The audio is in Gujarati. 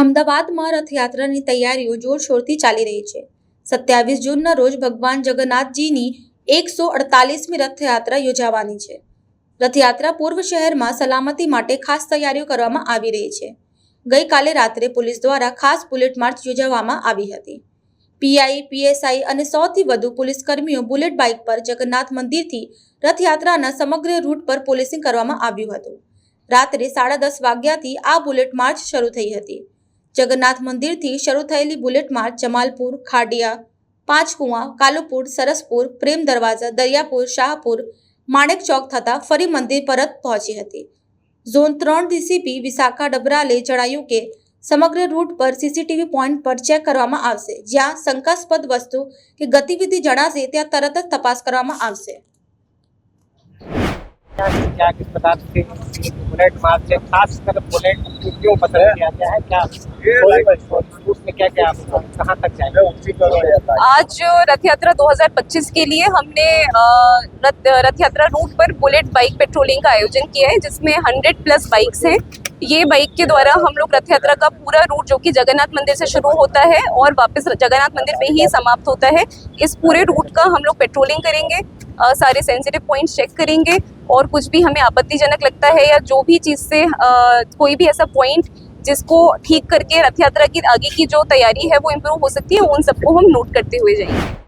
અમદાવાદમાં રથયાત્રાની તૈયારીઓ જોરશોરથી ચાલી રહી છે. સત્યાવીસ જૂનના રોજ ભગવાન જગન્નાથજીની એકસો અડતાલીસમી રથયાત્રા યોજાવાની છે. રથયાત્રા પૂર્વ શહેરમાં સલામતી માટે ખાસ તૈયારીઓ કરવામાં આવી રહી છે. ગઈકાલે રાત્રે પોલીસ દ્વારા ખાસ બુલેટ માર્ચ યોજવામાં આવી હતી. પીઆઈ, પીએસઆઈ અને સોથી વધુ પોલીસ કર્મીઓ બુલેટ બાઇક પર જગન્નાથ મંદિરથી રથયાત્રાના સમગ્ર રૂટ પર પોલીસિંગ કરવામાં આવ્યું હતું. રાત્રે સાડા દસ વાગ્યાથી આ બુલેટ માર્ચ શરૂ થઈ હતી. જગન્નાથ મંદિરથી શરૂ થયેલી બુલેટ માર્ચ જમાલપુર, ખાડિયા, પાંચકુવા, કાલુપુર, સરસપુર, પ્રેમ દરવાજા, દરિયાપુર, શાહપુર, માણેક ચોક થતાં ફરી મંદિર પરત પહોંચી હતી. ઝોન ત્રણ ડીસીપી વિશાખા ડબરાલે જણાવ્યું કે, સમગ્ર રૂટ પર સીસીટીવી પોઈન્ટ પર ચેક કરવામાં આવશે. જ્યાં શંકાસ્પદ વસ્તુ કે ગતિવિધિ જણાશે, ત્યાં તરત જ તપાસ કરવામાં આવશે. क्या किस प्रकार से बुलेट मार्च से बुलेट क्यों पसंद किया गया है क्या क्या तक आज रथ यात्रा 2025 के लिए हमने रथ यात्रा रूट पर बुलेट बाइक पेट्रोलिंग का आयोजन किया है, जिसमें 100 प्लस बाइक्स हैं। ये बाइक के द्वारा हम लोग रथ यात्रा का पूरा रूट, जो कि जगन्नाथ मंदिर से शुरू होता है और वापस जगन्नाथ मंदिर में ही समाप्त होता है, इस पूरे रूट का हम लोग पेट्रोलिंग करेंगे। अ, सारे सेंसिटिव पॉइंट्स चेक करेंगे और कुछ भी हमें आपत्तिजनक लगता है या जो भी चीज़ से आ, कोई भी ऐसा पॉइंट जिसको ठीक करके रथ यात्रा की आगे की जो तैयारी है वो इम्प्रूव हो सकती है उन सबको हम नोट करते हुए जाएँगे।